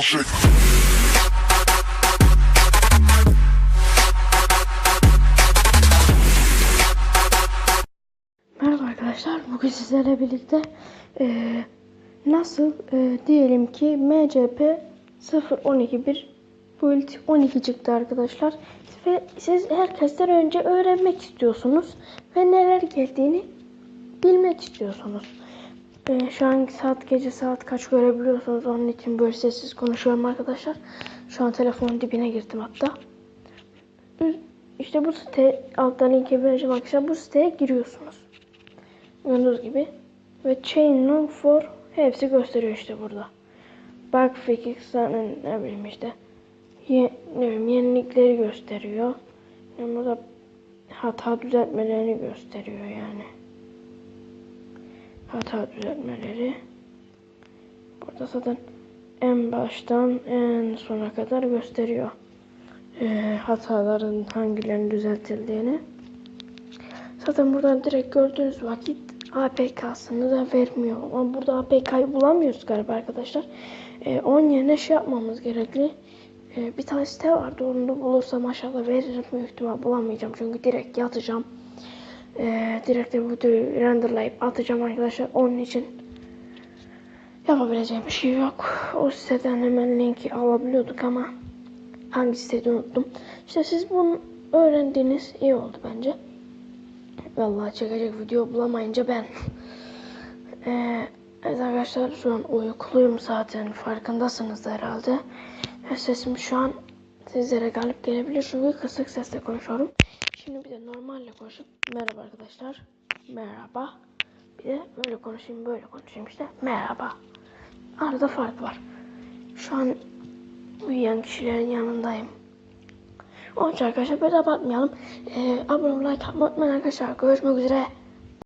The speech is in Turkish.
shake. Merhaba arkadaşlar. Bugün sizlerle birlikte eee, nasıl eee, diyelim ki MCP 0121 build 12 çıktı arkadaşlar. Ve siz herkesten önce öğrenmek istiyorsunuz ve neler geldiğini bilmek istiyorsunuz. Eee, şu an saat gece saat kaç görebiliyorsunuz. Onun için böyle sessiz konuşuyorum arkadaşlar. Şu an telefonun dibine girdim hatta. İşte bu site alttan linke vereceğim arkadaşlar. Bu siteye giriyorsunuz. Gördüğünüz gibi. Ve chain long for hepsi gösteriyor işte burada. Bug fix'lerin ne bileyim işte. Ye, ne bileyim yenilikleri gösteriyor. Yani burada hata düzeltmelerini gösteriyor yani. Hata düzeltmeleri. Burada zaten en baştan en sona kadar gösteriyor. Ee, hataların hangilerinin düzeltildiğini. Zaten buradan direkt gördüğünüz vakit APK'sını da vermiyor. Ama burada APK'yı bulamıyoruz galiba arkadaşlar. Ee, onun yerine şey yapmamız gerekli. Ee, bir tane site vardı. Onu da bulursam aşağıda veririm. Büyük ihtimal bulamayacağım. Çünkü direkt yatacağım. Ee, direkt de videoyu renderlayıp atacağım arkadaşlar. Onun için yapabileceğim bir şey yok. O siteden hemen linki alabiliyorduk ama hangi sitede unuttum. İşte siz bunu öğrendiğiniz iyi oldu bence. Vallahi çekecek video bulamayınca ben. Ee, evet arkadaşlar şu an uykuluyum zaten farkındasınız da herhalde. Sesim şu an sizlere galip gelebilir çünkü kısık sesle konuşuyorum. Şimdi bir de normalle konuşup merhaba arkadaşlar. Merhaba. Bir de böyle konuşayım böyle konuşayım işte. Merhaba. Arada fark var. Şu an uyuyan kişilerin yanındayım. Onun için arkadaşlar böyle abartmayalım. Ee, abone olmayı like unutmayın arkadaşlar. Görüşmek üzere.